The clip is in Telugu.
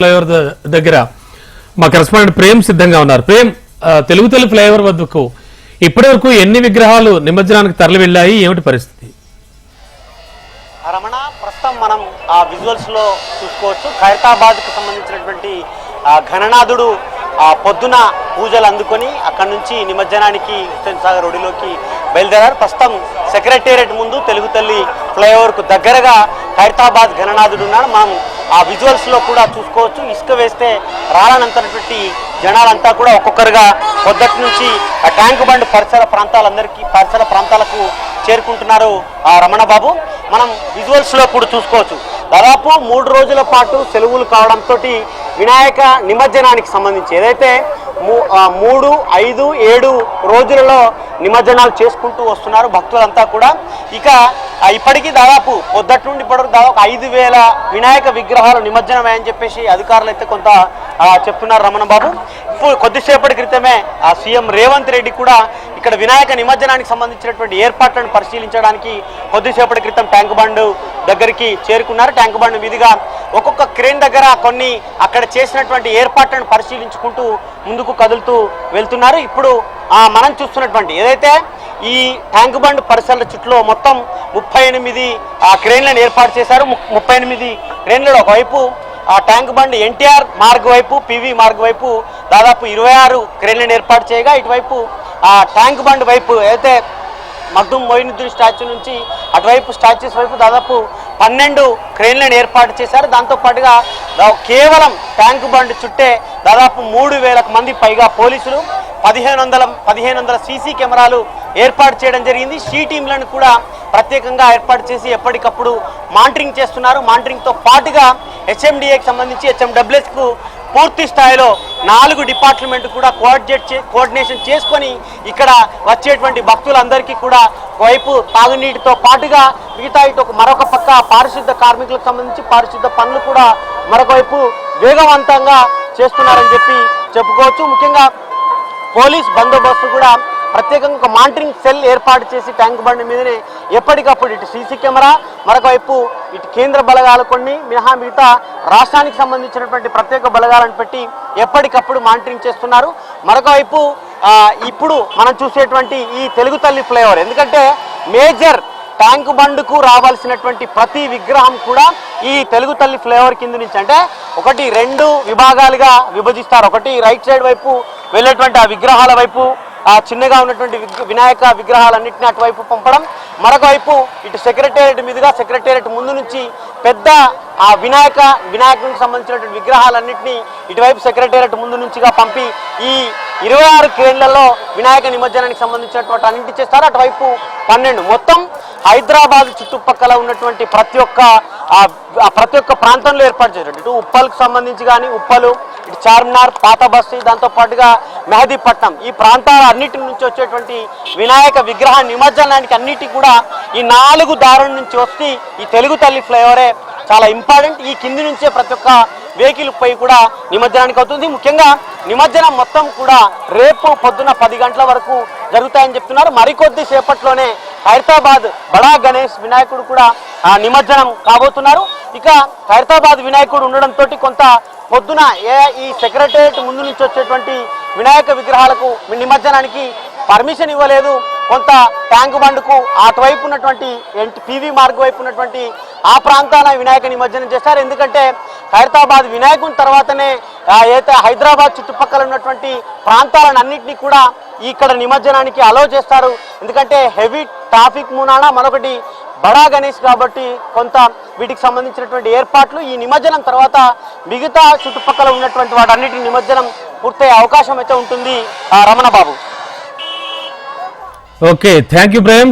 ఫ్లైఓవర్ ద- దగ్గర. మా కరెస్పాండెంట్ ప్రేమ్ సిద్ధంగా ఉన్నారు. ప్రేమ్ తెలుగు తెలుగు ఫ్లైఓవర్ వద్దకు. ఇప్పటి వరకు ఎన్ని విగ్రహాలు నిమజ్జనానికి తరలి వెళ్ళాయి ఏమిటి పరిస్థితి? రమణ ప్రస్తుతం మనం ఆ విజువల్స్లో చూసుకోవచ్చు. ఖైరతాబాద్కు సంబంధించినటువంటి ఆ ఆ పొద్దున పూజలు అందుకొని అక్కడి నుంచి నిమజ్జనానికి హుస్సేన్ సాగర్ ఒడిలోకి బయలుదేరారు. ప్రస్తుతం సెక్రటేరియట్ ముందు తెలుగు తల్లి ఫ్లైఓవర్కు దగ్గరగా ఖైరతాబాద్ గణనాథుడు ఉన్నాడు. మనం ఆ విజువల్స్లో కూడా చూసుకోవచ్చు. ఇసుక వేస్తే రాలనంతటువంటి జనాలంతా కూడా ఒక్కొక్కరుగా పొద్దటి నుంచి ఆ ట్యాంక్ బండ్ పరిసర ప్రాంతాలందరికీ పరిసర ప్రాంతాలకు చేరుకుంటున్నారు ఆ రమణ బాబు మనం విజువల్స్లో కూడా చూసుకోవచ్చు. దాదాపు మూడు రోజుల పాటు సెలవులు కావడంతో వినాయక నిమజ్జనానికి సంబంధించి ఏదైతే మూ- మూడు ఐదు ఏడు రోజులలో నిమజ్జనాలు చేసుకుంటూ వస్తున్నారు భక్తులంతా కూడా. ఇక ఇప్పటికీ దాదాపు పొద్దటి నుండి ఇప్పటి దాదాపు ఐదు వేల వినాయక విగ్రహాలు నిమజ్జనమే అని చెప్పేసి అధికారులు అయితే కొంత చెప్తున్నారు రమణ బాబు. ఇప్పుడు కొద్దిసేపటి క్రితమే ఆ సీఎం రేవంత్ రెడ్డి కూడా ఇక్కడ వినాయక నిమజ్జనానికి సంబంధించినటువంటి ఏర్పాట్లను పరిశీలించడానికి కొద్దిసేపటి క్రితం ట్యాంక్ బండ్ దగ్గరికి చేరుకున్నారు. ట్యాంక్ బండ్ మీదుగా ఒక్కొక్క క్రేన్ దగ్గర కొన్ని అక్కడ చేసినటువంటి ఏర్పాట్లను పరిశీలించుకుంటూ ముందుకు కదులుతూ వెళ్తున్నారు. ఇప్పుడు ఆ, మనం చూస్తున్నటువంటి ఏదైతే ఈ ట్యాంక్ బండ్ పరిసరాల చుట్టూ మొత్తం ముప్పై ఎనిమిది ఆ క్రేన్లను ఏర్పాటు చేశారు. ము- ముప్పై ఎనిమిది క్రేన్లలో ఒకవైపు ఆ ట్యాంక్ బండ్ ఎన్టీఆర్ మార్గ్ వైపు పివి మార్గ్ వైపు దాదాపు ఇరవై ఆరు క్రేన్లను ఏర్పాటు చేయగా ఇటువైపు ఆ ట్యాంక్ బండ్ వైపు అయితే మగ్దుమ్ మొయినుద్దీన్ స్టాచ్యూ నుంచి అటువైపు స్టాచ్యూస్ వైపు దాదాపు పన్నెండు క్రేన్లను ఏర్పాటు చేశారు. దాంతో పాటుగా కేవలం ట్యాంక్ బండ్ చుట్టే దాదాపు మూడు వేలకు మంది పైగా పోలీసులు పదిహేను వందల పదిహేను వందల సీసీ కెమెరాలు ఏర్పాటు చేయడం జరిగింది. షీ టీంలను కూడా ప్రత్యేకంగా ఏర్పాటు చేసి ఎప్పటికప్పుడు మానిటరింగ్ చేస్తున్నారు. మానిటరింగ్తో పాటుగా హెచ్ఎండిఏకి సంబంధించి హెచ్ఎండబ్ల్యూఎస్కు పూర్తి స్థాయిలో నాలుగు డిపార్ట్మెంట్ కూడా కోఆర్డినేట్ చే కోఆర్డినేషన్ చేసుకొని ఇక్కడ వచ్చేటువంటి భక్తులందరికీ కూడా వైపు తాగునీటితో పాటుగా మిగతా ఇటు ఒక మరొక పక్క పారిశుద్ధ కార్మికులకు సంబంధించి పారిశుద్ధ పనులు కూడా మరొకవైపు వేగవంతంగా చేస్తున్నారని చెప్పి చెప్పుకోవచ్చు. ముఖ్యంగా పోలీస్ బందోబస్తు కూడా ప్రత్యేకంగా ఒక మానిటరింగ్ సెల్ ఏర్పాటు చేసి ట్యాంక్ బండ్ మీదనే ఎప్పటికప్పుడు ఇటు సీసీ కెమెరా మరొకవైపు ఇటు కేంద్ర బలగాలు కొన్ని మినహా మిగతా రాష్ట్రానికి సంబంధించినటువంటి ప్రత్యేక బలగాలను పెట్టి ఎప్పటికప్పుడు మానిటరింగ్ చేస్తున్నారు. మరొకవైపు ఇప్పుడు మనం చూసేటువంటి ఈ తెలుగు తల్లి ఫ్లేవర్ ఎందుకంటే మేజర్ ట్యాంక్ బండ్కు రావాల్సినటువంటి ప్రతి విగ్రహం కూడా ఈ తెలుగు తల్లి ఫ్లేవర్ కింద నుంచి అంటే ఒకటి రెండు విభాగాలుగా విభజిస్తారు. ఒకటి రైట్ సైడ్ వైపు వెళ్ళేటువంటి ఆ విగ్రహాల వైపు ఆ చిన్నగా ఉన్నటువంటి వినాయక విగ్రహాలన్నింటినీ అటువైపు పంపడం. మరొక వైపు ఇటు సెక్రటేరియట్ మీదుగా సెక్రటేరియట్ ముందు నుంచి పెద్ద ఆ వినాయక వినాయకునికి సంబంధించినటువంటి విగ్రహాలన్నింటినీ ఇటువైపు సెక్రటేరియట్ ముందు నుంచిగా పంపి ఈ ఇరవై ఆరు కేళ్ళలో వినాయక నిమజ్జనానికి సంబంధించినటువంటి అన్నింటి చేస్తారు. అటువైపు పన్నెండు. మొత్తం హైదరాబాద్ చుట్టుపక్కల ఉన్నటువంటి ప్రతి ఒక్క ఆ ప్రతి ఒక్క ప్రాంతంలో ఏర్పాటు చేశారు. ఇటు ఉప్పల్కి సంబంధించి కానీ ఉప్పలు ఇటు చార్మినార్ పాత బస్తీ దాంతో పాటుగా మెహదీపట్నం. ఈ ప్రాంతాల అన్నిటి నుంచి వచ్చేటువంటి వినాయక విగ్రహ నిమజ్జనానికి అన్నిటి కూడా ఈ నాలుగు దారుల నుంచి వస్తే ఈ తెలుగు తల్లి ఫ్లైవరే చాలా ఇంపార్టెంట్. ఈ కింది నుంచే ప్రతి ఒక్క వెహికల్ పై కూడా నిమజ్జనానికి అవుతుంది. ముఖ్యంగా నిమజ్జనం మొత్తం కూడా రేపు పొద్దున పది గంటల వరకు జరుగుతాయని చెప్తున్నారు. మరికొద్ది సేపట్లోనే ఖైరతాబాద్ బడా గణేష్ వినాయకుడు కూడా ఆ, నిమజ్జనం కాబోతున్నారు. ఇక ఖైరతాబాద్ వినాయకుడు ఉండడంతో కొంత పొద్దున ఏ ఈ సెక్రటేరియట్ ముందు నుంచి వచ్చేటువంటి వినాయక విగ్రహాలకు నిమజ్జనానికి పర్మిషన్ ఇవ్వలేదు. కొంత ట్యాంక్ బండ్కు అటువైపు ఉన్నటువంటి పివి పీవీ మార్గ్ వైపు ఉన్నటువంటి ఆ ప్రాంతాల వినాయక నిమజ్జనం చేస్తారు. ఎందుకంటే ఖైరతాబాద్ వినాయకుని తర్వాతనే అయితే హైదరాబాద్ చుట్టుపక్కల ఉన్నటువంటి ప్రాంతాలను అన్నింటినీ కూడా ఇక్కడ నిమజ్జనానికి అలో చేస్తారు. ఎందుకంటే హెవీ ట్రాఫిక్ మూలాన మరొకటి బడా గణేష్ కాబట్టి కొంత వీటికి సంబంధించినటువంటి ఏర్పాట్లు ఈ నిమజ్జనం తర్వాత మిగతా చుట్టుపక్కల ఉన్నటువంటి వాటన్నిటి నిమజ్జనం పూర్తయ్యే అవకాశం అయితే ఉంటుంది. Ramana Babu okay thank you Prem.